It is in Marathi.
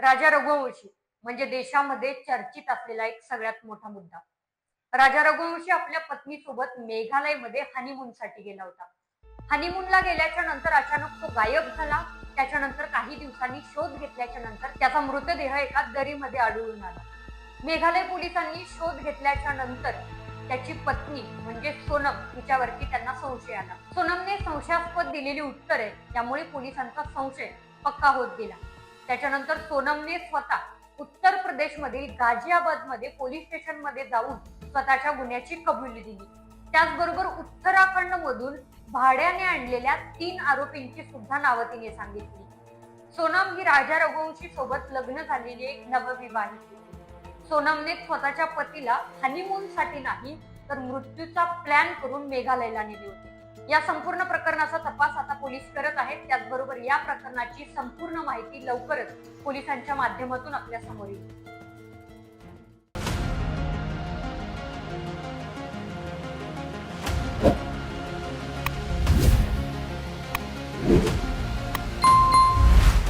राजा रघुवंशी म्हणजे देशामध्ये चर्चित असलेला एक सगळ्यात मोठा मुद्दा. राजा रघुवंशी आपल्या पत्नीसोबत मेघालयमध्ये हनीमून साठी गेला होता. हनीमूनला गेल्याच्यानंतर अचानक तो गायब झाला. त्याच्यानंतर काही दिवसांनी शोध घेतल्याच्या नंतर त्याचा मृतदेह एका दरीमध्ये आढळून आला. मेघालय पोलिसांनी शोध घेतल्याच्या नंतर त्याची पत्नी म्हणजे सोनम हिच्यावरती त्यांना संशय आला. सोनमने संशयास्पद दिलेली उत्तरे त्यामुळे पोलिसांचा संशय पक्का होत गेला. त्याच्यानंतर सोनमने स्वतः उत्तर प्रदेशमधील गाझियाबादमध्ये पोलीस स्टेशनमध्ये जाऊन स्वतःच्या गुन्ह्याची कबुली दिली. त्याचबरोबर उत्तराखंड मधून भाड्याने आणलेल्या तीन आरोपींची सुद्धा नावं तिने सांगितली. सोनम ही राजा रघुवंशी सोबत लग्न झालेली एक नवविवाहित सोनमने स्वतःच्या पतीला हनीमून साठी नाही तर मृत्यूचा प्लॅन करून मेघालयला नेली होती. या संपूर्ण प्रकरणाचा तपास पोलीस करत आहेत. त्याचबरोबर या प्रकरणाची संपूर्ण माहिती लवकरच पोलिसांच्या माध्यमातून आपल्यासमोर येईल.